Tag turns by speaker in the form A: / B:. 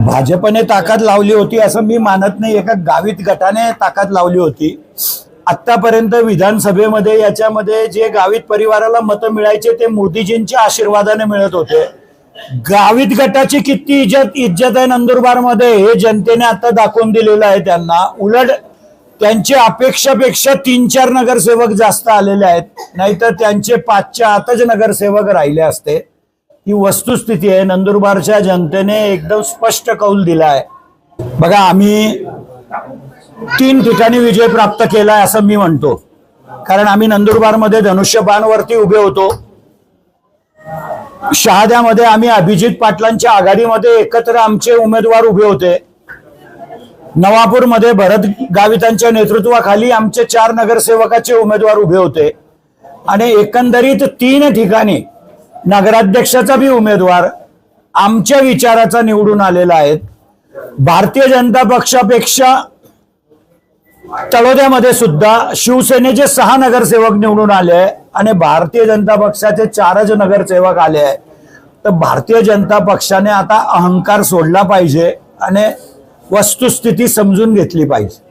A: भाजपने ताकद लावली होती असं मी मानत नाही. एका गावित गटाने ताकद लावली होती. आतापर्यंत विधानसभेमध्ये याच्यामध्ये जे गावित परिवाराला मतं मिळायचे ते मोदीजींच्या आशीर्वादाने मिळत होते. गावित गटाची किती इज्जत इज्जत आहे नंदुरबारमध्ये हे जनतेने आता दाखवून दिलेलं आहे त्यांना. उलट त्यांची अपेक्षापेक्षा तीन चार नगरसेवक जास्त आलेले आहेत. नाहीतर त्यांचे पाचच्या आतच नगरसेवक राहिले असते. ही वस्तुस्थिती आहे. नंदुरबारच्या जनतेने एकदम स्पष्ट कौल दिला आहे बघा आम्ही तीन ठिकाणी विजय प्राप्त केला आहे असं मी म्हणतो. कारण आम्ही नंदुरबारमध्ये धनुष्यबाणवरती उभे होतो. शहाद्यामध्ये आम्ही अभिजित पाटलांच्या आघाडीमध्ये एकत्र आमचे उमेदवार उभे होते. नवापूरमध्ये भरत गावितांच्या नेतृत्वाखाली आमचे चार नगरसेवकाचे उमेदवार उभे होते. आणि एकंदरीत तीन ठिकाणी नगराध्यक्षाचा बी उमेदवार आमच्या विचाराचा निवडून आलेला आहे. भारतीय जनता पक्षापेक्षा तळोद्यामध्ये सुद्धा शिवसेनेचे सहा नगरसेवक निवडून आले आहे आणि भारतीय जनता पक्षाचे चारच नगरसेवक आले आहे. तर भारतीय जनता पक्षाने आता अहंकार सोडला पाहिजे आणि वस्तुस्थिती समजून घेतली पाहिजे.